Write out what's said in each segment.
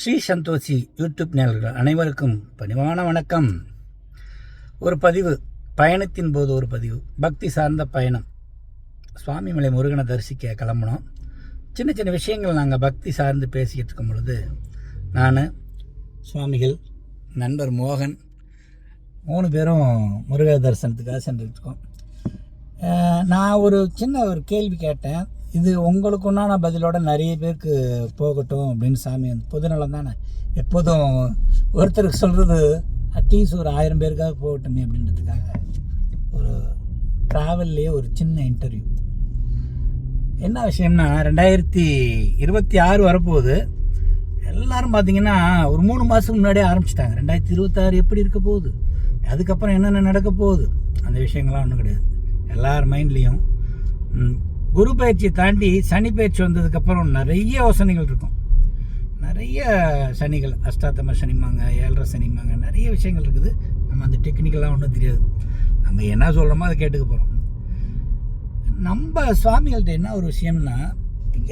Sri Santoshi YouTube நேயர்கள் அனைவருக்கும் பணிவான வணக்கம். ஒரு பதிவு பயணத்தின் போது ஒரு பதிவு பக்தி சார்ந்த பயணம். சுவாமிமலை முருகனை தரிசிக்க கிளம்புனோம். சின்ன சின்ன விஷயங்கள் நாங்கள் பக்தி சார்ந்து பேசிக்கிட்டு இருக்கும் பொழுது நான் சுவாமிகள் நண்பர் மோகன் மூணு பேரும் முருக தரிசனத்துக்காக சென்றுட்டு இருக்கோம் நான் ஒரு சின்ன ஒரு கேள்வி கேட்டேன். இது உங்களுக்கு நான் பதிலோட நிறைய பேருக்கு போகட்டும் அப்படின்னு சாமி வந்து பொதுநலம் தானே? எப்போதும் ஒருத்தருக்கு சொல்கிறது அட்லீஸ்ட் ஒரு ஆயிரம் பேருக்காக போகட்டுமே அப்படின்றதுக்காக ஒரு ட்ராவல்லையே ஒரு சின்ன இன்டர்வியூ என்ன விஷயம்னா ரெண்டாயிரத்தி இருபத்தி ஆறு வரப்போகுது. எல்லாரும் பார்த்தீங்கன்னா ஒரு மூணு மாதத்துக்கு முன்னாடியே ஆரம்பிச்சிட்டாங்க. ரெண்டாயிரத்தி இருபத்தாறு எப்படி இருக்க போகுது? அதுக்கப்புறம் என்னென்ன நடக்க போகுது? அந்த விஷயங்கள்லாம் ஒன்றும் கிடையாது. எல்லார் மைண்ட்லேயும் குரு பயிற்சியை தாண்டி சனி பயிற்சி வந்ததுக்கப்புறம் நிறைய யோசனைகள் இருக்கும். நிறைய சனிகள் அஷ்டாத்தம சனிமாங்க ஏழரை சனிமாங்க நிறைய விஷயங்கள் இருக்குது. நம்ம அந்த டெக்னிக்கெல்லாம் ஒன்றும் தெரியாது. நம்ம என்ன சொல்கிறோமோ அதை கேட்டுக்க போகிறோம் நம்ம சுவாமிகள்கிட்ட என்ன ஒரு விஷயம்னா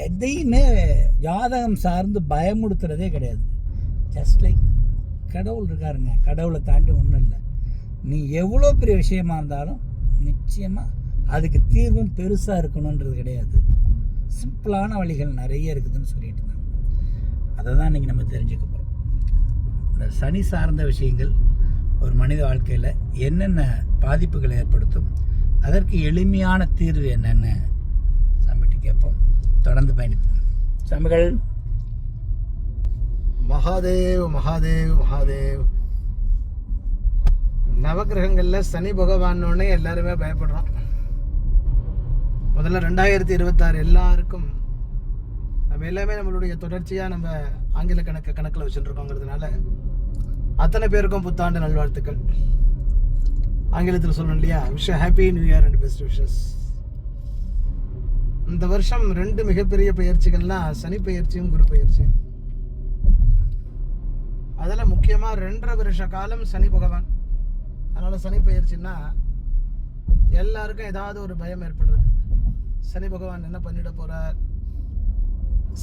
எதையுமே ஜாதகம் சார்ந்து பயமுடுத்துறதே கிடையாது. ஜஸ்ட் லைக் கடவுள் இருக்காருங்க. கடவுளை தாண்டி ஒன்றும் இல்லை. நீ எவ்வளோ பெரிய விஷயமா இருந்தாலும் நிச்சயமாக அதுக்கு தீர்வும் பெருசாக இருக்கணுன்றது கிடையாது. சிம்பிளான வழிகள் நிறைய இருக்குதுன்னு சொல்லிட்டு இருந்தாங்க. அதை தான் இன்றைக்கி நம்ம தெரிஞ்சுக்க போகிறோம் இந்த சனி சார்ந்த விஷயங்கள் ஒரு மனித வாழ்க்கையில் என்னென்ன பாதிப்புகளை ஏற்படுத்தும் அதற்கு எளிமையான தீர்வு என்னென்னு சாமிட்டு கேட்போம். தொடர்ந்து பயணிப்போம். சாமிகள். மகாதேவ் மகாதேவ் மகாதேவ். நவகிரகங்களில் சனி பகவானோடனே எல்லாருமே பயப்படுறோம். முதல்ல ரெண்டாயிரத்தி இருபத்தாறு எல்லாருக்கும் நம்ம எல்லாமே நம்மளுடைய தொடர்ச்சியாக நம்ம ஆங்கில கணக்கு கணக்கில் வச்சுட்டுருக்கோங்கிறதுனால அத்தனை பேருக்கும் புத்தாண்டு நல்வாழ்த்துக்கள். ஆங்கிலத்தில் சொல்லணும் இல்லையா? Wish happy new year and best wishes இந்த வருஷம் ரெண்டு மிகப்பெரிய பயிற்சிகள்னால் சனி பயிற்சியும் குரு பயிற்சியும். அதில் முக்கியமாக ரெண்டரை வருஷ காலம் சனி பகவான். அதனால் சனி பயிற்சின்னா எல்லாருக்கும் ஏதாவது ஒரு பயம் ஏற்படுறது. சனி பகவான் என்ன பண்ணிட போகிறார்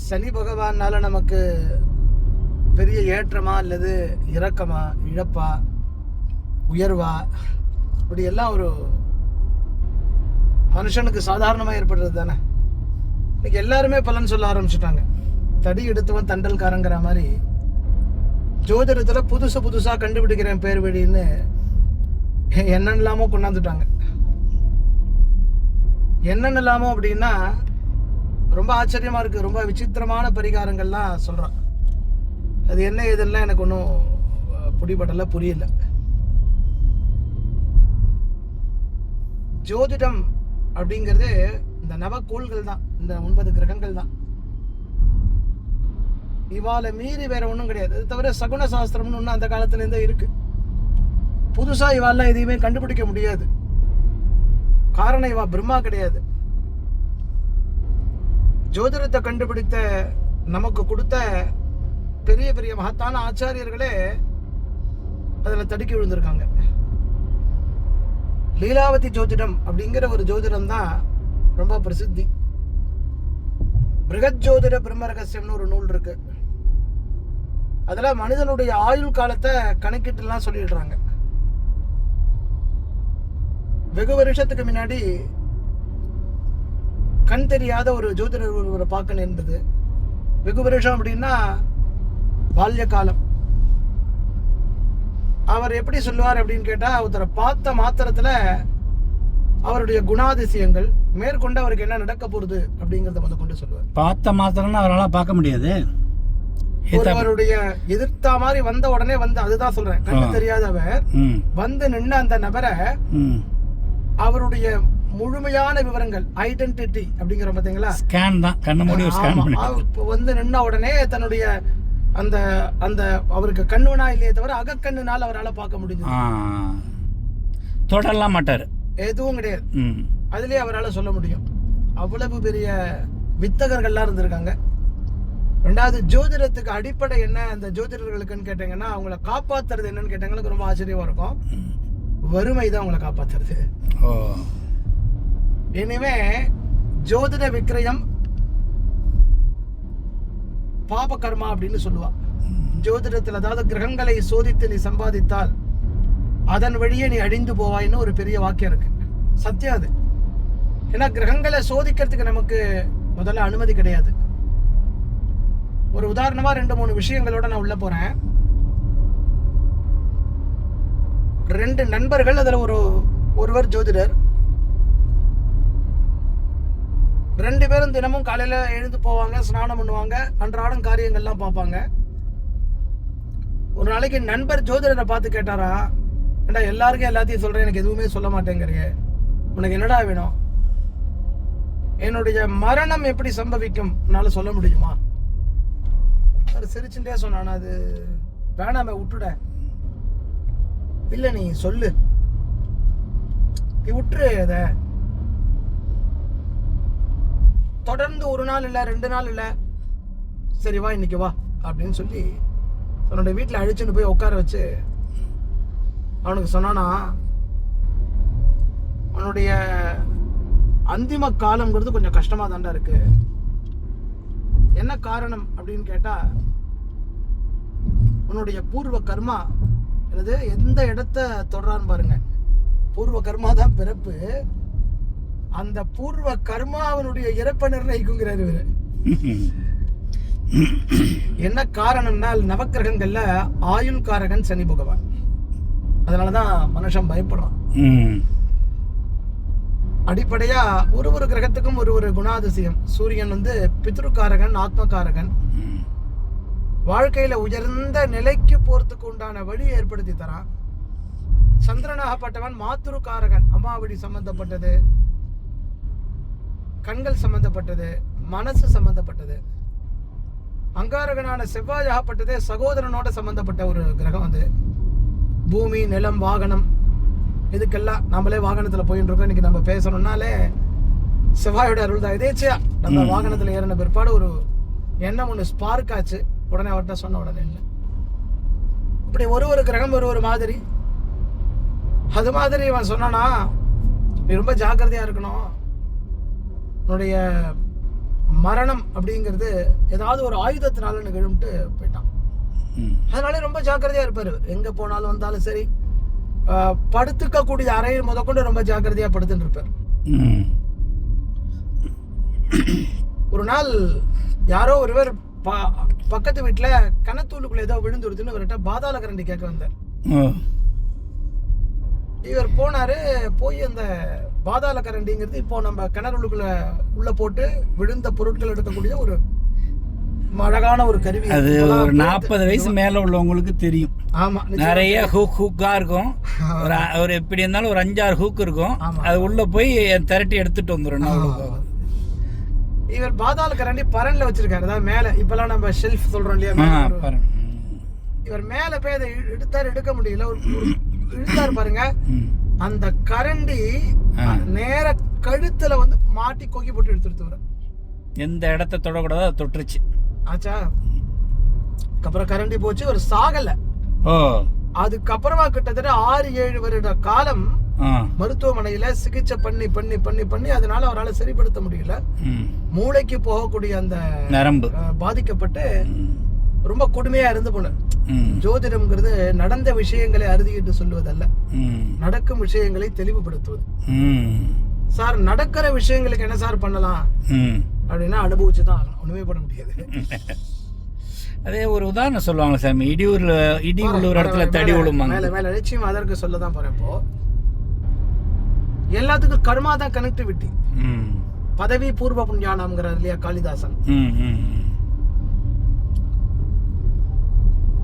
சனி பகவானால நமக்கு பெரிய ஏற்றமா அல்லது இறக்கமா இழப்பா உயர்வா? இப்படி எல்லாம் ஒரு மனுஷனுக்கு சாதாரணமாக ஏற்படுறது தானே? இன்னைக்கு எல்லாருமே பலன் சொல்ல ஆரம்பிச்சிட்டாங்க. தடி எடுத்தவன் தண்டல்காரங்கிற மாதிரி. ஜோதிடத்தில் புதுசு புதுசாக கண்டுபிடிக்கிறேன் பேர் வழின்னு என்னென்னலாமோ கொண்டாந்துட்டாங்க. என்னென்னலாமோ அப்படின்னா ரொம்ப ஆச்சரியமாக இருக்குது ரொம்ப விசித்திரமான பரிகாரங்கள்லாம் சொல்கிறான் அது என்ன இதெல்லாம் எனக்கு ஒன்றும் பிடிபடலை புரியல. ஜோதிடம் அப்படிங்கிறது இந்த நவக்கோள்கள் தான். இந்த ஒன்பது கிரகங்கள் தான். இவாளை மீறி வேற ஒன்றும் கிடையாது. அது தவிர சகுன சாஸ்திரம்னு ஒன்று அந்த காலத்துலேருந்தே இருக்குது புதுசாக இவாலாம் எதையுமே கண்டுபிடிக்க முடியாது. காரணம் இவா பிரம்மா கிடையாது. ஜோதிடத்தை கண்டுபிடித்த நமக்கு கொடுத்த பெரிய பெரிய மகத்தான ஆச்சாரியர்களே அதில் தடுக்கி விழுந்திருக்காங்க. லீலாவதி ஜோதிடம் அப்படிங்கிற ஒரு ஜோதிடம் தான் ரொம்ப பிரசித்தி. பிருகத் ஜோதிட பிரம்ம ரகசியம்னு ஒரு நூல் இருக்கு. அதில் மனிதனுடைய ஆயுள் காலத்தை கணக்கிட்டுலாம் சொல்லிடுறாங்க. வெகு வருஷத்துக்கு முன்னாடி கண் தெரியாத ஒரு ஜோதிடர் ஒருவரை பார்க்க நேர்ந்தது. வெகு வருஷம் அப்படின்னா பால்ய காலம். அவர் எப்படி சொல்லுவார் அப்படின்னு கேட்டா ஒருத்தரை பார்த்த மாத்திரத்துல அவருடைய குணாதிசயங்கள் மேற்கொண்டு அவருக்கு என்ன நடக்க போகுது அப்படிங்கறத முத கொண்டு சொல்லுவார். பார்த்த மாத்திரம்னா அவரால் பார்க்க முடியாது. ஒருவருடைய எதிர்த்தா மாதிரி வந்த உடனே வந்து அதுதான் சொல்றேன் கண்ணு. தெரியாதவர் வந்து நின்ன அந்த நபரை அவருடைய முழுமையான விவரங்கள் ஐடென்டிட்டி அப்படிங்கிற பாத்தீங்களா? ஸ்கேன் தான். கண்ணை மூடி ஒரு ஸ்கேன். பண்ணி இப்ப வந்து நின்ன உடனே தன்னுடைய அந்த அந்த அவருக்கு கண்ணுனா இல்லையே தவிர அகக்கண்ணுனால அவரால் பார்க்க முடிஞ்சது. தொடரலாம் மாட்டார். எதுவும் கிடையாது. அதுலயே அவரால் சொல்ல முடியும். அவ்வளவு பெரிய வித்தகர்கள்லாம் இருந்திருக்காங்க. ரெண்டாவது ஜோதிடத்துக்கு அடிப்படை என்ன அந்த ஜோதிடர்களுக்குன்னு கேட்டீங்கன்னா அவங்கள காப்பாத்துறது என்னன்னு கேட்டாங்களுக்கு ரொம்ப ஆச்சரியமா இருக்கும். வறுமை தான் அவங்கள காப்பாத்துறது. ஓ. இனிமே ஜோதிட விக்ரயம் பாப கர்மா அப்படின்னு சொல்லுவா. ஜோதிடத்தில் அதாவது கிரகங்களை சோதித்து நீ சம்பாதித்தால் அதன் வழியே நீ அழிந்து போவாய்ன்னு ஒரு பெரிய வாக்கியம் இருக்கு. சத்தியம் அது. ஏன்னா கிரகங்களை சோதிக்கிறதுக்கு நமக்கு முதல்ல அனுமதி கிடையாது. ஒரு உதாரணமா ரெண்டு மூணு விஷயங்களோட நான் உள்ள போறேன். ரெண்டு நண்பர்கள் அதில் ஒரு ஒருவர் ஜோதிடர். ரெண்டு பேரும் தினமும் காலையில் எழுந்து போவாங்க ஸ்நானம் பண்ணுவாங்க அன்றாடம் காரியங்கள்லாம் பார்ப்பாங்க. ஒரு நாளைக்கு நண்பர் ஜோதிடரை பார்த்து கேட்டாரா? ஏண்டா எல்லாருக்கும் எல்லாத்தையும் சொல்கிறேன் எனக்கு எதுவுமே சொல்ல மாட்டேங்கிறியே உனக்கு என்னடா வேணும்? என்னுடைய மரணம் எப்படி சம்பவிக்கும் என்னால் சொல்ல முடியுமா? அவர் சிரிச்சுட்டே சொன்னான் அது வேணாமே விட்டுட. இல்ல நீ சொல்லு. நீ விட்டுரு அதை தொடர்ந்து ஒரு நாள் இல்ல ரெண்டு நாள் இல்ல. சரி வா இன்னைக்கு வா அப்படின்னு சொல்லி தன்னுடைய வீட்டில் அழிச்சுன்னு போய் உட்கார வச்சு அவனுக்கு சொன்னானா அவனுடைய அந்திம காலம்ங்கிறது கொஞ்சம் கஷ்டமாக தாண்டா இருக்கு. என்ன காரணம்? அப்படின்னு கேட்டா உன்னுடைய பூர்வ கர்மா அல்லது எந்த இடத்த தொடரான்னு பாருங்க. பூர்வ கர்மா தான் பிறப்பு. அந்த பூர்வ கர்மா அவனுடைய இறப்பை நிர்ணயிக்குங்கிறாரு இவரு. என்ன காரணம்னால் நவக்கிரகங்கள்ல ஆயுள் காரகன் சனி பகவான். அதனாலதான் மனுஷன் பயப்படுறான். அடிப்படையா ஒரு ஒரு கிரகத்துக்கும் ஒரு ஒரு குணாதிசயம். சூரியன் வந்து பித்ருக்காரகன் ஆத்மகாரகன். வாழ்க்கையில உயர்ந்த நிலைக்கு போறதுக்கு உண்டான வழி ஏற்படுத்தி தரான் சந்திரனாகப்பட்டவன் மாத்துருக்காரகன். அம்மாவடி சம்பந்தப்பட்டது. கண்கள் சம்பந்தப்பட்டது. மனசு சம்பந்தப்பட்டது. அங்காரகனான செவ்வாய் ஆகப்பட்டது. சகோதரனோட சம்பந்தப்பட்ட ஒரு கிரகம் அது. பூமி நிலம் வாகனம். இதுக்கெல்லாம் நம்மளே வாகனத்துல போயிட்டு இருக்கோம் இன்னைக்கு நம்ம பேசணும்னாலே செவ்வாயோட அருள் தான் எதேச்சியா நம்ம. வாகனத்துல ஏறின பிற்பாடு ஒரு எண்ணம் ஒன்று ஸ்பார்க் ஆச்சு. உடனே அவர்கிட்ட சொன்ன உடனே இல்லை இப்படி ஒரு ஒரு கிரகம் ஒரு ஒரு மாதிரி அது மாதிரி இவன் சொன்னானா நீ ரொம்ப ஜாக்கிரதையா இருக்கணும் உன்னுடைய மரணம் அப்படிங்கிறது ஏதாவது ஒரு ஆயுதத்தினால நிகழும்ட்டு போயிட்டான். அதனால ரொம்ப ஜாக்கிரதையா இருப்பாரு. எங்க போனாலும் வந்தாலும் சரி படுத்துக்கக்கூடிய அறையில் முதற்கொண்டு ரொம்ப ஜாக்கிரதையா படுத்துட்டு இருப்பார். ஒரு நாள் யாரோ ஒருவர் ப- பக்கத்து வீட்டுல கணத்தூளுக்குள்ள ஏதோ விழுந்துருதுன்னு இவர்கிட்ட பாதாள கரண்டி கேட்க வந்தார் இவர் போனாரு போய் அந்த பாதாள கரண்டிங்கிறது இப்போ நம்ம கிணறுக்குள்ள உள்ள போட்டு விழுந்த பொருட்கள் எடுக்கக்கூடிய ஒரு அழகான ஒரு கருவி. அது ஒரு நாற்பது வயசு மேல உள்ளவங்களுக்கு தெரியும். ஆமா நிச்சயமா. நிறைய ஹூக் ஹூக்கா இருக்கும். ஒரு ஒரு எப்படி இருந்தாலும் ஒரு அஞ்சாறு ஹூக் இருக்கும். அது உள்ள போய் திரட்டி எடுத்துட்டு வந்துடும். இவர் பாதாள கரண்டி பரன்ல வச்சிருக்காரு. அதாவது மேல இப்பெல்லாம் நம்ம ஷெல்ஃப் சொல்றோம் இல்லையா? இவர் மேல போய் அதை எடுத்தாரு எடுக்க முடியல. ஒரு இழுத்தாரு பாருங்க. அந்த கரண்டி. நேர கழுத்துல வந்து மாட்டி கொக்கி போட்டு எடுத்துட்டு வர எந்த இடத்த தொடக்கூடாதோ அதை தொட்டுருச்சு. ஆச்சா? அப்புறம் கரண்டி போச்சு ஒரு சாகல. அதுக்கப்புறமா கிட்டத்தட்ட ஆறு ஏழு வருட காலம் மருத்துவமனையில சிகிச்சை பண்ணி பண்ணி பண்ணி பண்ணி அதனால அவரால் சரிப்படுத்த முடியல. மூளைக்கு போகக்கூடிய அந்த நரம்பு பாதிக்கப்பட்டு. ரொம்ப கொடுமையா இருந்து ம். ஜோதிடம்ங்கிறது நடந்த விஷயங்களை அறுதியிட்டு சொல்லுவதல்ல. நடக்கும் விஷயங்களை தெளிவுபடுத்துவது. சார் நடக்கிற விஷயங்களுக்கு என்ன சார் பண்ணலாம். அப்படின்னா அனுபவிச்சு தான் ஒண்ணுமே பண்ண முடியாது அதே ஒரு உதாரணம் சொல்லுவாங்க சாமி இடி ஊர்ல இடி உள்ளூர் இடத்துல தடி மேல- விழுமாங்க மேல மேல நிச்சயம் அதற்கு சொல்ல தான் போறேன் இப்போ எல்லாத்துக்கும் கர்மா தான் கனெக்டிவிட்டி. பதவி பூர்வ புண்ணியானம்ங்கிறார் இல்லையா காளிதாசன்.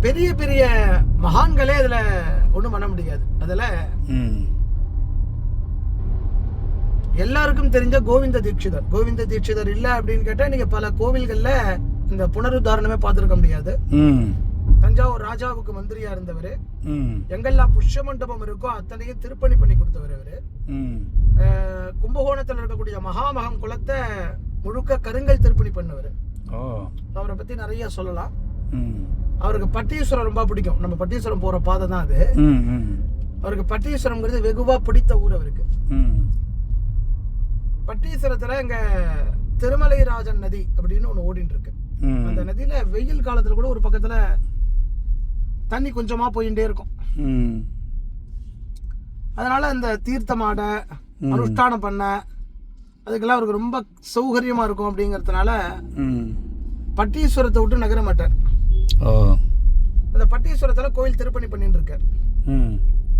பெரிய பெரிய மகான்களே அதுல ஒண்ணும் பண்ண முடியாது அதுல. எல்லாருக்கும் தெரிஞ்ச கோவிந்த தீட்சிதர் கோவிந்த தீட்சிதர் இல்ல அப்படின்னு கேட்டா நீங்க பல கோவில்கள்ல இந்த புனருத்தாரணமே பார்த்திருக்க முடியாது. தஞ்சாவூர் ராஜாவுக்கு மந்திரியா இருந்தவர். எங்கெல்லாம் புஷ்ய மண்டபம் இருக்கோ அத்தனையும் திருப்பணி பண்ணி கொடுத்தவர் அவரு கும்பகோணத்துல இருக்கக்கூடிய மகாமகம் குளத்தை முழுக்க கருங்கல் திருப்பணி பண்ணவர் அவரை பத்தி நிறைய சொல்லலாம். அவருக்கு பட்டீஸ்வரம் ரொம்ப பிடிக்கும் நம்ம பட்டீஸ்வரம் போற பாதை தான் அது. அவருக்கு பட்டீஸ்வரம்ங்கிறது வெகுவா பிடித்த ஊர் அவருக்கு. பட்டீஸ்வரத்துல இங்க திருமலைராஜன் நதி அப்படின்னு ஒண்ணு ஓடிட்டு இருக்கு. அந்த நதியில வெயில் காலத்துல கூட ஒரு பக்கத்துல தண்ணி கொஞ்சமா போயிட்டே இருக்கும். அதனால இந்த தீர்த்தமாட அனுஷ்டானம் பண்ண அதுக்கெல்லாம் அவருக்கு ரொம்ப சௌகரியமா இருக்கும் அப்படிங்கறதுனால பட்டீஸ்வரத்தை விட்டு நகர மாட்டார். அந்த பட்டீஸ்வரத்துல கோயில் திருப்பணி பண்ணிட்டு இருக்கார் ம்.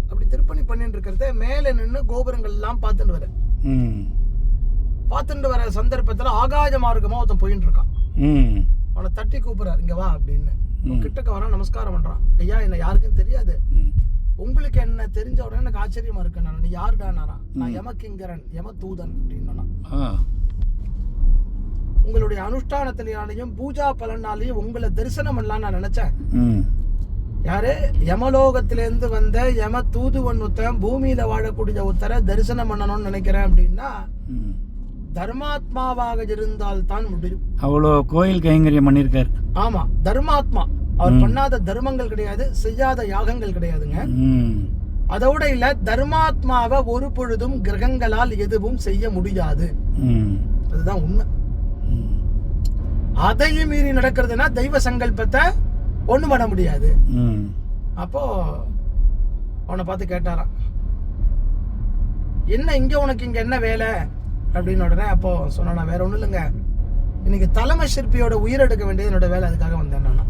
அப்படி திருப்பணி பண்ணிட்டு இருக்கிறத மேலே நின்று கோபுரங்கள் எல்லாம் பார்த்துட்டு வர பார்த்துட்டு வர சந்தர்ப்பத்துல ஆகாய மார்க்கமா ஒருத்தன் போயிட்டு இருக்கான் அவனை தட்டி கூப்பிடுறாரு இங்க வா அப்படின்னு. கிட்டக்க வரான் நமஸ்காரம் பண்றான். ஐயா என்ன யாருக்கும் தெரியாது. உங்களுக்கு என்ன தெரிஞ்ச உடனே எனக்கு ஆச்சரியமா இருக்கு நான். நீ யாருடானாரா நான்? யமகிங்கரன் யம தூதன் அப்படின்னு உங்களுடைய அனுஷ்டானத்திலேயும் பூஜா பலனாலையும் உங்களை தரிசனம் பண்ணலாம் நான் நினைச்சேன். யாரு? யமலோகத்திலேருந்து வந்த யம தூதுவன் ஒருத்தன் பூமியில வாழக்கூடிய ஒருத்தரை தரிசனம் பண்ணணும்னு நினைக்கிறேன் அப்படின்னா தர்மாத்மாவாக இருந்தால் தான் முடியும். அவ்வளோ கோயில் கைங்கரியம் பண்ணியிருக்கார். ஆமா தர்மாத்மா. அவர் பண்ணாத தர்மங்கள் கிடையாது செய்யாத யாகங்கள் கிடையாதுங்க. அதோட இல்ல தர்மாத்மாவை ஒரு பொழுதும் கிரகங்களால் எதுவும் செய்ய முடியாது. அதுதான் உண்மை. அதையும் மீறி நடக்கிறதுனா தெய்வ சங்கல்பத்தை ஒண்ணு பண்ண முடியாது. அப்போ அவனை பார்த்து கேட்டாராம் என்ன இங்க உனக்கு இங்க என்ன வேலை? அப்படின்னு உடனே அப்போ சொன்னா வேற ஒண்ணும் இல்லைங்க. இன்னைக்கு தலைமை சிற்பியோட உயிர் எடுக்க வேண்டியது என்னோட வேலை அதுக்காக வந்தேன் நான்.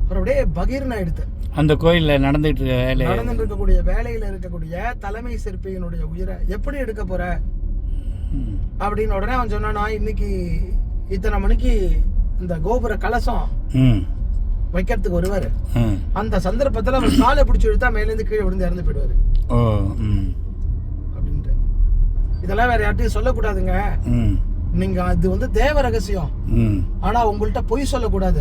அப்புறம் அப்படியே பகீர்னு எடுத்து அந்த கோயிலில் நடந்துகிட்டு இருக்க வேலை நடந்துட்டு இருக்கக்கூடிய வேலையில இருக்கக்கூடிய தலைமை சிற்பியினுடைய உயிரை எப்படி எடுக்க போற? அப்படின்னு உடனே அவன் சொன்னானா இன்னைக்கு இத்தனை மணிக்கு இந்த கோபுர கலசம் ம். வைக்கிறதுக்கு வருவாரு. அந்த சந்தர்ப்பத்துல அவர் காலை பிடிச்சி இழுத்தா மேலேருந்து கீழே விழுந்து இறந்து போயிடுவாரு. இதெல்லாம் வேற யார்ட்டையும் சொல்லக்கூடாதுங்க. நீங்க அது வந்து தேவ ரகசியம். ஆனா உங்கள்கிட்ட பொய் சொல்லக்கூடாது.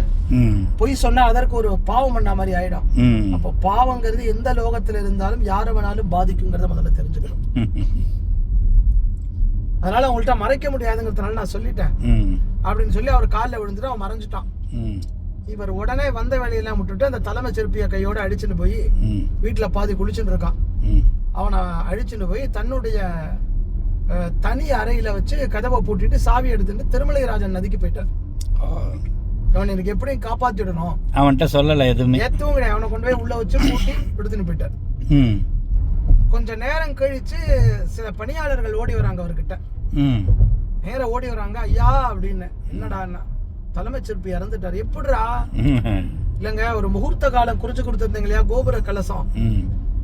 பொய் சொன்னா அதற்கு ஒரு பாவம் பண்ண மாதிரி ஆயிடும். அப்போ பாவங்கிறது எந்த லோகத்துல இருந்தாலும் யாரை வேணாலும் பாதிக்குங்கிறத முதல்ல தெரிஞ்சுக்கணும். அதனால உங்கள்கிட்ட மறைக்க முடியாதுங்கிறதுனால நான் சொல்லிட்டேன். அப்படின்னு சொல்லி அவர் காலில் விழுந்துட்டு அவன் மறைஞ்சிட்டான். இவர் உடனே வந்த வேலையெல்லாம் விட்டுட்டு அந்த தலைமை சிற்பிய கையோட அடிச்சுட்டு போய் வீட்டுல பாதி குளிச்சுட்டு இருக்கான். அவனை அழிச்சுட்டு போய் தன்னுடைய தனி அறையில வச்சு கதவை பூட்டிட்டு சாவி எடுத்துட்டு திருமலைராஜன் நதிக்கு போயிட்டார். அவன் எனக்கு எப்படியும் காப்பாத்திடணும். அவன்கிட்ட சொல்லலை எதுவுமே. எத்தவும் கிடையாது. அவனை கொண்டு போய் உள்ள வச்சு பூட்டி எடுத்துன்னு போயிட்டார். கொஞ்ச நேரம் கழிச்சு சில பணியாளர்கள் ஓடி வராங்க அவர்கிட்ட. ம். நேரா ஓடி வராங்க ஐயா அப்படின்னு. என்னடா தலைமை சிற்பி இறந்துட்டார். எப்படிடா? ம். இல்லைங்க ஒரு முகூர்த்த காலம் குறிச்சு கொடுத்துருந்தீங்க இல்லையா? கோபுர கலசம்.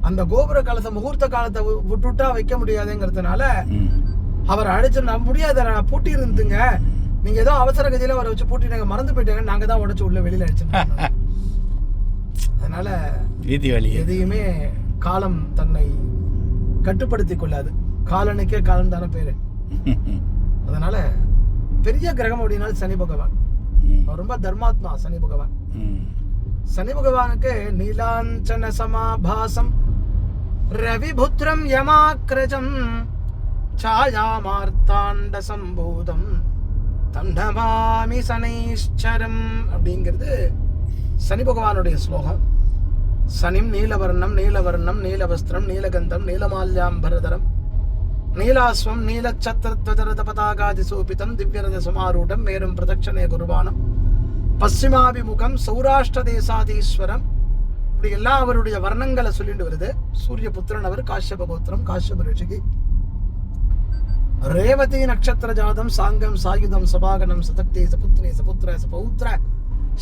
அந்த கோபுர கலசம் முகூர்த்த காலத்தை விட்டுட்டா வைக்க முடியாதுங்கிறதுனால அவர் அழைச்சு நான் முடியாத நான் பூட்டி இருந்துங்க நீங்க ஏதோ அவசர கதியில அவரை வச்சு பூட்டிட்டாங்க மறந்து போயிட்டாங்க. நாங்க தான் உடைச்சு உள்ள வெளியில அடிச்சோம் அதனால வீதி வழி எதையுமே காலம் தன்னை கட்டுப்படுத்தி கொள்ளாது. காலனுக்கே காலம் தானே பேரு. அதனால பெரிய கிரகம் அப்படின்னாலும் சனி பகவான். அவர் ரொம்ப தர்மாத்மா சனி பகவான். சனி பகவானுக்கு நீலாஞ்சன சமாபாசம். ரவிபுத்திரம் யமாக்கிரஜம் சாயாமார்த்தாண்ட சம்பூதம் தண்டவாமி சனைஷ்சரம் அப்படிங்கிறது சனி பகவானுடைய ஸ்லோகம். சனிம் நீலவர்ணம் நீலவர்ணம் நீலவஸ்திரம் நீலகந்தம் நீலமால்யாம்பரதரம். நீலாஸ்வம் நீலச்சத்திரத்வஜரத பதாகாதி சோபிதம் திவ்யரத சுமாரூடம் மேலும் பிரதட்சணே குருவானம் பশ্চিமாபிமுகம் சௌராஷ்டிர தேசாதீஸ்வரம் இப்படி எல்லாம் அவருடைய வர்ணங்களை சொல்லிட்டு வருது. சூரிய புத்திரன் அவர் காஷ்யப கோத்திரம் காஷ்யப ரிஷிகி. ரேவதி நட்சத்திர ஜாதம் சாங்கம் சாயுதம் சபாகனம் சதக்தே சபுத்ரே சபுத்திர சபௌத்திர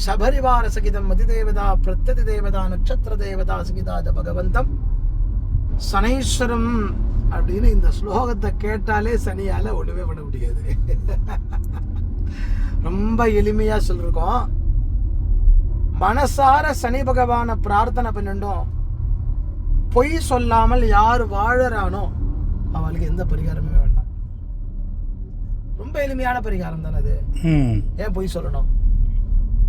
சபரிவார சகிதம் அதிதேவதா பிரத்ததி தேவதா நட்சத்திர தேவதா சகிதாஜ பகவந்தம். சனீஸ்வரம் அப்படின்னு இந்த ஸ்லோகத்தை கேட்டாலே சனியால ஒழுவே பண்ண முடியாது. ரொம்ப எளிமையா சொல்லிருக்கோம். மனசார சனி பகவானை பிரார்த்தனை பண்ணிட்டோம். பொய் சொல்லாமல் யார் வாழறானோ அவளுக்கு எந்த பரிகாரமே வேண்டாம். ரொம்ப எளிமையான பரிகாரம் தானே அது. ஏன் பொய் சொல்லணும்?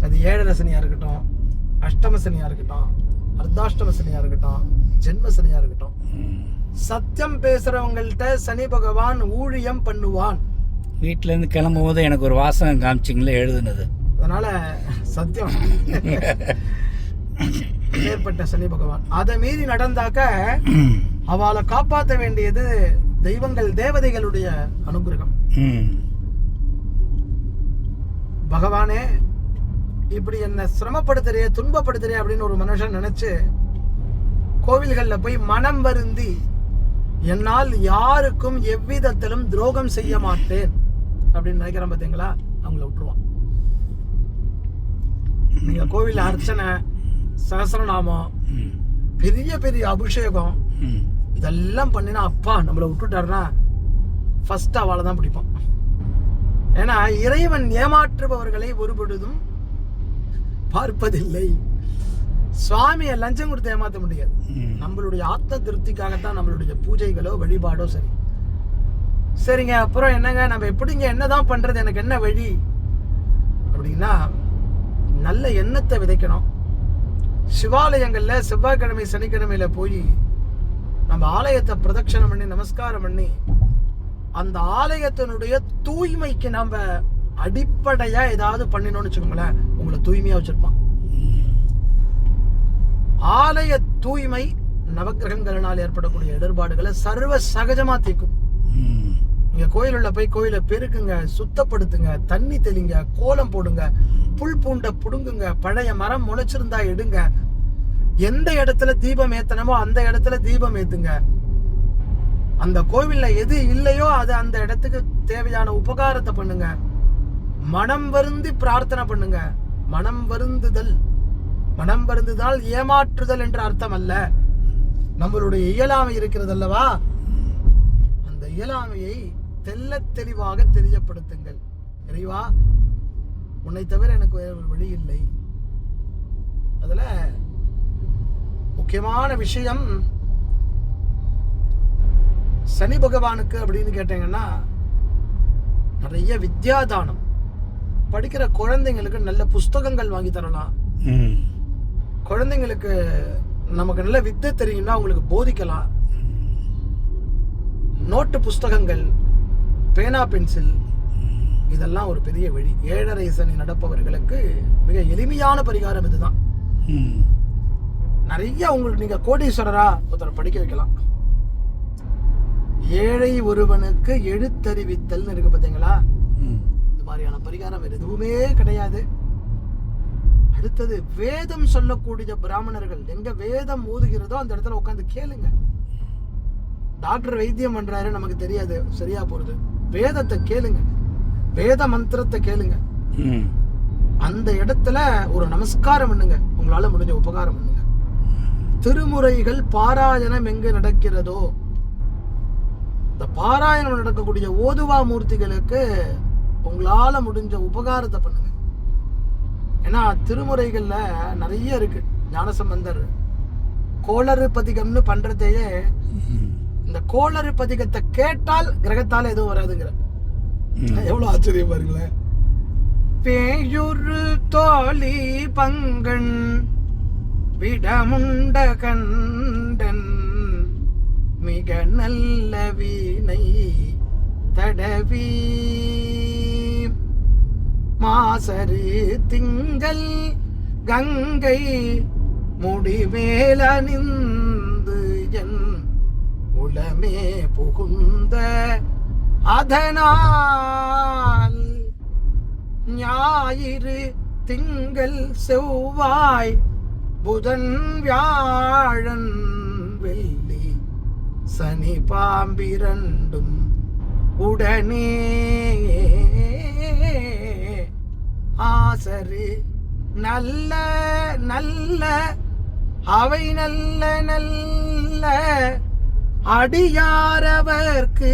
அது ஏழரை சனியா இருக்கட்டும் அஷ்டம சனியா இருக்கட்டும் அர்த்தாஷ்டம சனியா இருக்கட்டும் ஜென்ம சனியா இருக்கட்டும். சத்தியம் பேசுறவங்கள்ட்ட சனி பகவான் ஊழியம் பண்ணுவான். வீட்டிலேருந்து கிளம்பும் போது எனக்கு ஒரு வாசகம் காமிச்சிங்களே எழுதுனது. அதனால சத்தியம். ஏற்பட்ட சனி பகவான். அதை மீறி நடந்தாக்க அவளை காப்பாற்ற வேண்டியது தெய்வங்கள் தேவதைகளுடைய அனுகிரகம். பகவானே இப்படி என்ன சிரமப்படுத்துறியே துன்பப்படுத்துறியே அப்படின்னு ஒரு மனுஷன் நினைச்சு கோவில்கள்ல போய் மனம் வருந்தி என்னால் யாருக்கும் எவ்விதத்திலும் துரோகம் செய்ய மாட்டேன். அப்படின்னு நினைக்கிறேன் பாத்தீங்களா? அவங்கள விட்டுருவான். நீங்க கோவில் அர்ச்சனை சகசரநாமம் பெரிய பெரிய அபிஷேகம் இதெல்லாம் பண்ணினா அப்பா நம்மளை விட்டுட்டாருன்னா ஃபர்ஸ்ட் அவளை தான் பிடிப்பான் ஏன்னா இறைவன் ஏமாற்றுபவர்களை ஒருபொழுதும் பார்ப்பதில்லை. சுவாமியை லஞ்சம் கொடுத்து ஏமாத்த முடியாது. நம்மளுடைய ஆத்ம திருப்திக்காகத்தான் நம்மளுடைய பூஜைகளோ வழிபாடோ சரி. சரிங்க அப்புறம் என்னங்க நம்ம எப்படிங்க என்னதான் பண்றது எனக்கு என்ன வழி? அப்படின்னா நல்ல எண்ணத்தை விதைக்கணும். சிவாலயங்களில் செவ்வாய்க்கிழமை சனிக்கிழமையில போய் நம்ம ஆலயத்தை பிரதட்சணம் பண்ணி நமஸ்காரம் பண்ணி அந்த ஆலயத்தினுடைய தூய்மைக்கு நம்ம அடிப்படையாக ஏதாவது பண்ணினோம்னு வச்சுக்கோங்களேன் உங்களை தூய்மையாக வச்சுருப்பான். ஆலய தூய்மை நவக்கிரகங்களினால் ஏற்படக்கூடிய இடர்பாடுகளை சர்வ சகஜமாக தீர்க்கும். நீங்க கோயிலுள்ள போய் கோயிலை பெருக்குங்க சுத்தப்படுத்துங்க தண்ணி தெளிங்க கோலம் போடுங்க புல் பூண்டை புடுங்குங்க பழைய மரம் முளைச்சிருந்தா எடுங்க. எந்த இடத்துல தீபம் ஏத்தனமோ அந்த இடத்துல தீபம் ஏத்துங்க. அந்த கோவில்ல எது இல்லையோ அது அந்த இடத்துக்கு தேவையான உபகாரத்தை பண்ணுங்க. மனம் வருந்தி பிரார்த்தனை பண்ணுங்க. மனம் வருந்துதல். மனம் வருந்துதால் ஏமாற்றுதல் என்ற அர்த்தம் அல்ல. நம்மளுடைய இயலாமை இருக்கிறது அல்லவா? அந்த இயலாமையை தெள்ளத் தெளிவாக தெரியப்படுத்துங்கள். இறைவா உன்னை தவிர எனக்கு வேற ஒரு வழி இல்லை. அதுல முக்கியமான விஷயம் சனி பகவானுக்கு அப்படின்னு கேட்டீங்கன்னா நிறைய வித்யாதானம். படிக்கிற குழந்தைங்களுக்கு நல்ல புஸ்தகங்கள் வாங்கி தரலாம். குழந்தைங்களுக்கு நமக்கு நல்ல வித்தை தெரியும்னா அவங்களுக்கு போதிக்கலாம். நோட்டு புஸ்தகங்கள் பேனா பென்சில் இதெல்லாம் ஒரு பெரிய வழி. ஏழரை சனி நடப்பவர்களுக்கு மிக எளிமையான பரிகாரம் இதுதான். நிறைய உங்களுக்கு நீங்க கோடீஸ்வரரா ஒருத்தரை படிக்க வைக்கலாம். ஏழை ஒருவனுக்கு எழுத்தறிவித்தல்னு இருக்கு பார்த்தீங்களா இந்த மாதிரியான பரிகாரம் வேறு எதுவுமே கிடையாது. அடுத்தது வேதம் சொல்லக்கூடிய பிராமணர்கள் எங்க வேதம் ஊதுகிறதோ அந்த இடத்துல உட்காந்து கேளுங்க. டாக்டர் வைத்தியம் பண்றாரு நமக்கு தெரியாது. சரியா போறது. வேதத்தை கேளுங்க. வேத மந்திரத்தை கேளுங்க. அந்த இடத்துல ஒரு நமஸ்காரம் பண்ணுங்க. உங்களால முடிஞ்ச உபகாரம் பண்ணுங்க. திருமுறைகள் பாராயணம் எங்க நடக்கிறதோ இந்த பாராயணம் நடக்கக்கூடிய ஓதுவா மூர்த்திகளுக்கு உங்களால முடிஞ்ச உபகாரத்தை பண்ணுங்க. ஏன்னா திருமுறைகள்ல நிறைய இருக்கு. ஞானசம்பந்தர் கோளறு பதிகம்னு பண்றதையே இந்த கோளறு பதிகத்தை கேட்டால் கிரகத்தால எதுவும் வராதுங்கிற. எவ்வளவு ஆச்சரியம் பாருங்களேன். பேயுரு தோழி பங்கன் விடமுண்ட கண்டன் மிக நல்ல வீணை தடவி. மாசரு திங்கள் கங்கை முடிமேல் அணிந்து என் உளமே புகுந்த அதனால் ஞாயிறு திங்கள் செவ்வாய் புதன் வியாழன் வெள்ளி சனி பாம்பிரண்டும் உடனே ஆசரு நல்ல நல்ல அவை நல்ல நல்ல அடியாரவர்க்கு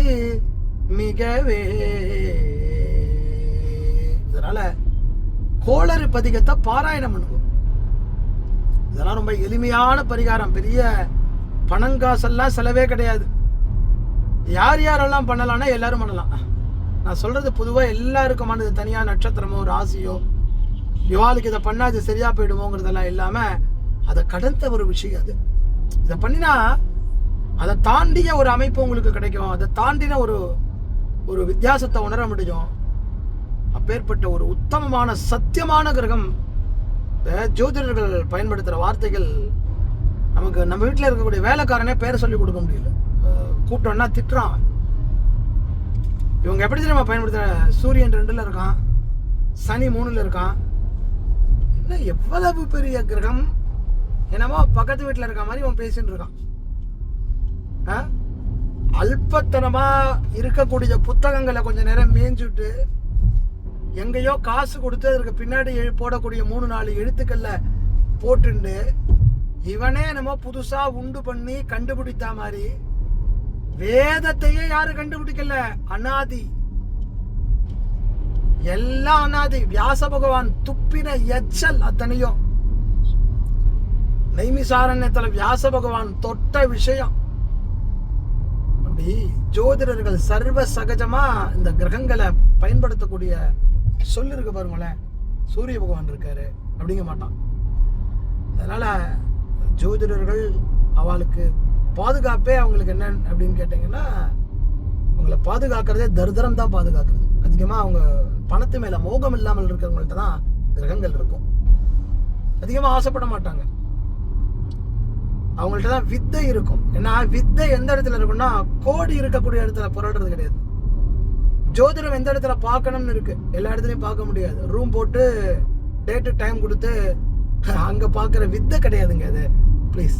மிகவே. இதனால கோளறு பதிகத்தை பாராயணம் பண்ணுவோம். இதெல்லாம் ரொம்ப எளிமையான பரிகாரம். பெரிய பணங்காசெல்லாம் செலவே கிடையாது. யார் யாரெல்லாம் பண்ணலாம்னா எல்லாரும் பண்ணலாம். நான் சொல்றது பொதுவாக எல்லாருக்குமானது தனியாக நட்சத்திரமோ ராசியோ இவாளுக்கு இதை பண்ணா அது சரியா போயிடுமோங்கிறதெல்லாம் இல்லாமல் அதை கடந்த ஒரு விஷயம் அது. இதை பண்ணினா அதை தாண்டிய ஒரு அமைப்பு உங்களுக்கு கிடைக்கும். அதை தாண்டின ஒரு ஒரு வித்தியாசத்தை உணர முடியும். அப்பேற்பட்ட ஒரு உத்தமமான சத்தியமான கிரகம். ஜோதிடர்கள் பயன்படுத்துகிற வார்த்தைகள் நமக்கு நம்ம வீட்டில் இருக்கக்கூடிய வேலைக்காரனே பேரை சொல்லி கொடுக்க முடியல. கூப்பிட்டோன்னா திட்டுறான். இவங்க எப்படி தெரியுமா பயன்படுத்துகிற சூரியன் ரெண்டில் இருக்கான். சனி மூணில் இருக்கான். என்ன எவ்வளவு பெரிய கிரகம்? என்னமோ பக்கத்து வீட்டில் இருக்க மாதிரி அவன் பேசிட்டு இருக்கான். ஆ? அல்பத்தனமா இருக்கக்கூடிய புத்தகங்களை கொஞ்ச நேரம் மேய்ஞ்சுட்டு எங்கேயோ காசு கொடுத்து அதற்கு பின்னாடி போடக்கூடிய மூணு நாலு எழுத்துக்கள்ல போட்டுண்டு இவனே என்னமோ புதுசா உண்டு பண்ணி கண்டுபிடித்த மாதிரி வேதத்தையே யாரு கண்டுபிடிக்கல? அனாதி. எல்லாம் அனாதி. வியாச பகவான் துப்பின எச்சல் அத்தனையும். நைமிசாரண்யத்துல வியாச பகவான் தொட்ட விஷயம். அப்படி ஜோதிடர்கள் சர்வ சகஜமா இந்த கிரகங்களை பயன்படுத்தக்கூடிய சொல்லு இருக்கு பாருங்களேன். சூரிய பகவான் இருக்காரு அப்படிங்க மாட்டான். அதனால ஜோதிடர்கள் அவளுக்கு பாதுகாப்பே அவங்களுக்கு என்ன அப்படின்னு கேட்டிங்கன்னா அவங்கள பாதுகாக்கிறதே தரித்திரம் தான் பாதுகாக்கிறது. அதிகமாக அவங்க பணத்து மேலே மோகம் இல்லாமல் இருக்கிறவங்கள்ட்ட தான் கிரகங்கள் இருக்கும். அதிகமாக ஆசைப்பட மாட்டாங்க. அவங்கள்ட்ட தான் வித்தை இருக்கும். ஏன்னா வித்தை எந்த இடத்துல இருக்கும்னா கோடி இருக்கக்கூடிய இடத்துல புரடுறது கிடையாது. ஜோதிடம் எந்த இடத்துல பார்க்கணும்னு இருக்கு? எல்லா இடத்துலையும் பார்க்க முடியாது. ரூம் போட்டு டேட்டு டைம் கொடுத்து அங்கே பார்க்குற வித்தை கிடையாதுங்க அது. ப்ளீஸ்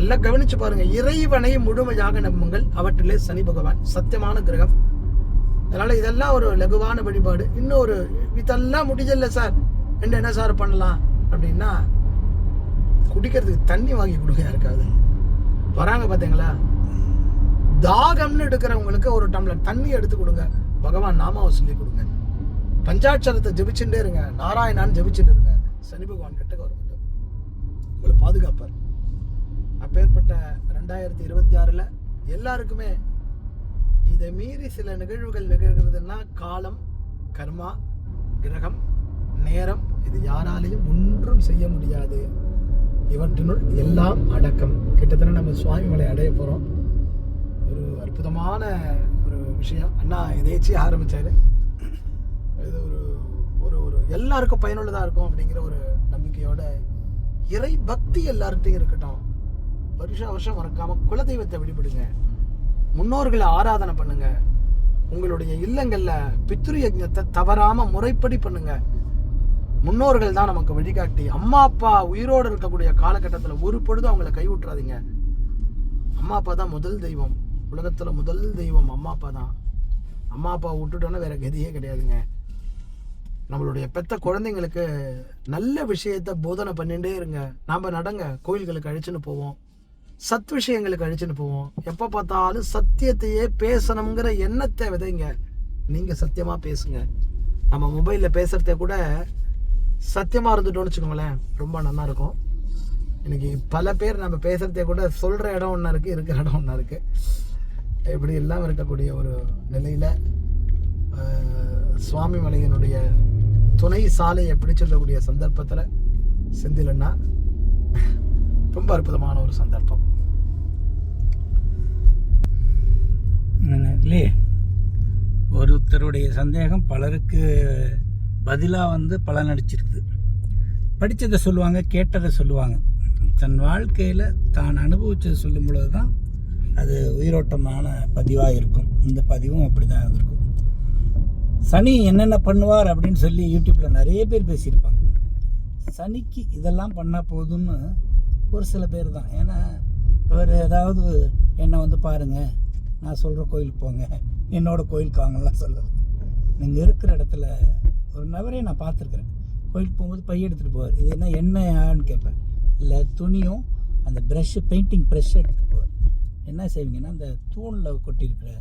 எல்லாம் கவனிச்சு பாருங்க. இறைவனை முழுமையாக நம்புங்கள். அவற்றிலே சனி பகவான். சத்தியமான கிரகம். அதனால இதெல்லாம் ஒரு லகுவான வழிபாடு. இன்னொரு இதெல்லாம் முடிஞ்சல சார். ரெண்டு என்ன சார் பண்ணலாம்? அப்படின்னா குடிக்கிறதுக்கு தண்ணி வாங்கி கொடுங்க யாருக்காவது? வராங்க பார்த்தீங்களா தாகம்னு எடுக்கிறவங்களுக்கு ஒரு டம்ளர் தண்ணி எடுத்து கொடுங்க. பகவான் நாமாவை சொல்லி கொடுங்க. பஞ்சாட்சரத்தை ஜெபிச்சுட்டே இருங்க. நாராயணான்னு ஜெபிச்சுட்டு இருங்க. சனி பகவான் கிட்ட வரும் உங்களை பாதுகாப்பார். அப்பேற்பட்ட ரெண்டாயிரத்தி இருபத்தி ஆறில் எல்லாருக்குமே இதை மீறி சில நிகழ்வுகள் நிகழ்கிறதுன்னா காலம் கர்மா கிரகம் நேரம் இது யாராலையும் ஒன்றும் செய்ய முடியாது. இவற்றினுள் எல்லாம் அடக்கம். கிட்டத்தட்ட நம்ம சுவாமி மலை அடைய போகிறோம் ஒரு அற்புதமான ஒரு விஷயம். அண்ணா எதேச்சியாக ஆரம்பித்தார் இது ஒரு ஒரு ஒரு எல்லாருக்கும் பயனுள்ளதாக இருக்கும் அப்படிங்கிற ஒரு நம்பிக்கையோட இறை பக்தி எல்லார்கிட்டையும் இருக்கட்டும். வருஷம் வருஷம் மறக்காமல் குலதெய்வத்தை வழிபடுங்க முன்னோர்களை ஆராதனை பண்ணுங்க. உங்களுடைய இல்லங்களில் பித்ரு யஜ்ஞத்தை தவறாமல் முறைப்படி பண்ணுங்கள் முன்னோர்கள் தான் நமக்கு வழிகாட்டி. அம்மா அப்பா உயிரோடு இருக்கக்கூடிய காலகட்டத்தில் ஒரு பொழுது அவங்கள கைவிட்டுறாதீங்க. அம்மா அப்பா தான் முதல் தெய்வம். உலகத்தில் முதல் தெய்வம் அம்மா அப்பா தான். அம்மா அப்பா விட்டுட்டோன்னா வேற கதியே கிடையாதுங்க. நம்மளுடைய பெத்த குழந்தைங்களுக்கு நல்ல விஷயத்த போதனை பண்ணிகிட்டே இருங்க. நாம் நடங்க. கோயில்களுக்கு அழிச்சுன்னு போவோம். சத் விஷயங்களுக்கு அழிச்சுன்னு போவோம். எப்போ பார்த்தாலும் சத்தியத்தையே பேசணுங்கிற எண்ணத்தை விதைங்க. நீங்கள் சத்தியமாக பேசுங்க. நம்ம மொபைலில் பேசுகிறத கூட சத்தியமாக இருந்துட்டோம்னு வச்சுக்கோங்களேன் ரொம்ப நல்லாயிருக்கும். எனக்கு பல பேர் நம்ம பேசுகிறதே கூட சொல்கிற இடம் ஒன்றா இருக்குது இருக்கிற இடம் ஒன்றா இருக்குது இப்படி எல்லாம் இருக்கக்கூடிய ஒரு நிலையில் சுவாமி மலையினுடைய துணை சாலையை பிடிச்சிருக்கக்கூடிய சந்தர்ப்பத்தில் செந்திலன்னா ரொம்ப அற்புதமான ஒரு சந்தர்ப்பம். இல்லையே. ஒருத்தருடைய சந்தேகம் பலருக்கு பதிலாக வந்து பலன் அடிச்சிருக்குது படித்ததை சொல்லுவாங்க கேட்டதை சொல்லுவாங்க. தன் வாழ்க்கையில் தான் அனுபவித்ததை சொல்லும் பொழுது தான் அது உயிரோட்டமான பதிவாக இருக்கும். இந்த பதிவும் அப்படி தான் இருக்கும் சனி என்னென்ன பண்ணுவார் அப்படின்னு சொல்லி யூடியூப்பில் நிறைய பேர் பேசியிருப்பாங்க. சனிக்கு இதெல்லாம் பண்ணால் போதும்னு ஒரு சில பேர் தான். ஏன்னா இவர் ஏதாவது என்னை வந்து பாருங்கள் நான் சொல்கிற கோயிலுக்கு போங்க என்னோடய கோயிலுக்கு வாங்கலாம் சொல்லுவேன் நீங்கள் இருக்கிற இடத்துல ஒரு நபரே நான் பார்த்துருக்குறேன். கோயிலுக்கு போகும்போது பை எடுத்துகிட்டு போவார். இது என்ன எண்ணெயான்னு கேட்பேன். இல்லை துணியும் அந்த ப்ரஷ்ஷு பெயிண்டிங் ப்ரஷ் எடுத்துகிட்டு போவார். என்ன செய்வீங்கன்னா அந்த தூணில் கொட்டியிருக்கிற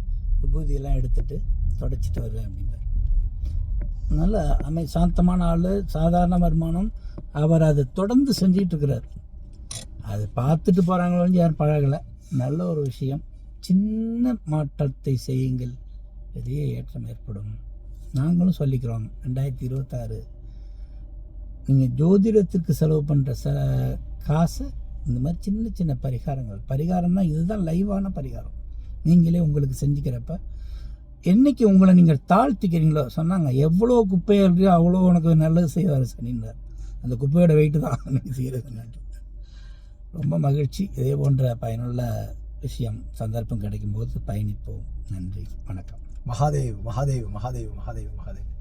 விபூதியெல்லாம் எடுத்துட்டு தொடச்சிட்டு வருவேன் அப்படிம்பார். நல்ல அமை சாந்தமான ஆள் சாதாரண வருமானம். அவர் அதை தொடர்ந்து செஞ்சிட்டு இருக்கிறார் அது பார்த்துட்டு போகிறாங்களோ யாரும் பழகலை. நல்ல ஒரு விஷயம். சின்ன மாற்றத்தை செய்யுங்கள். பெரிய ஏற்றம் ஏற்படும். நாங்களும் சொல்லிக்கிறோம். ரெண்டாயிரத்தி இருபத்தாறு. நீங்கள் ஜோதிடத்திற்கு செலவு பண்ணுற ச காசை இந்த மாதிரி சின்ன சின்ன பரிகாரங்கள். பரிகாரம்னா இதுதான் லைவான பரிகாரம். நீங்களே உங்களுக்கு செஞ்சுக்கிறப்ப என்னைக்கு உங்களை நீங்கள் தாழ்த்திக்கிறீங்களோ சொன்னாங்க எவ்வளோ குப்பையாக இருக்கோ அவ்வளோ உனக்கு நல்லது செய்வார் சனின்னார் அந்த குப்பையோட வெயிட்டு தான் நீங்கள் செய்கிறது ரொம்ப மகிழ்ச்சி. இதே போன்ற பயனுள்ள விஷயம் சந்தர்ப்பம் கிடைக்கும்போது பயணிப்போம். நன்றி. வணக்கம். マハデーブ、マハデーブ、マハデーブ、マハデーブ、